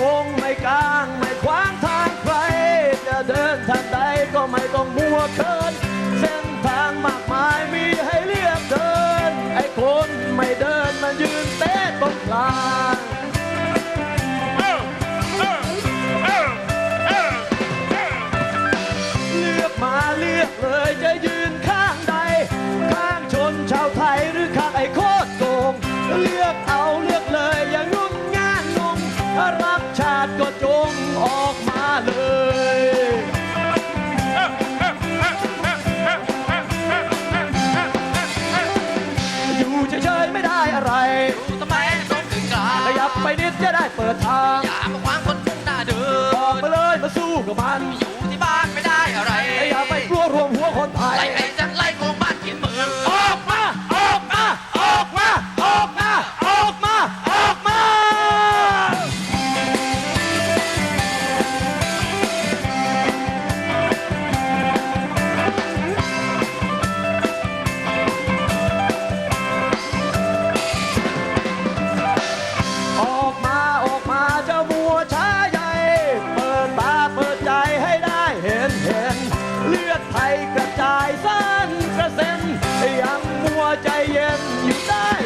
คงไม่กลางไม่ขวางทางใคร จะเดินทางใดก็ไม่ต้องมัวเคิน เส้นทางมากมายมีให้เลือกเดิน ไอ้คนไม่เดินมันยืนเต้นตรงกลางเลือกมาเลือกเลยจะยืนข้างใด ข้างชนชาวไทยหรือข้างไอ้โคตรโกงเลือกเอาเลือกเลยอย่างงุ่นง่านงงรัก ชาติก็จงออกมาเลยอยู่เฉยๆไม่ได้อะไรทำไมต้องถึงกลางขยับไปนิดจะได้เปิดทางอย่ามาขวางคนมุ่งหน้าเดินบอกมาเลยมาสู้กับมัน กระเซ็นยังมัวใจเย็นอยู่ได้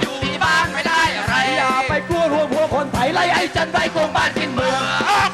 อยู่บ้านไม่ได้อะไร อย่าไปกลัวรวมหัวคนไถไล่ไอ้จันไรโกงบ้านกินเมือง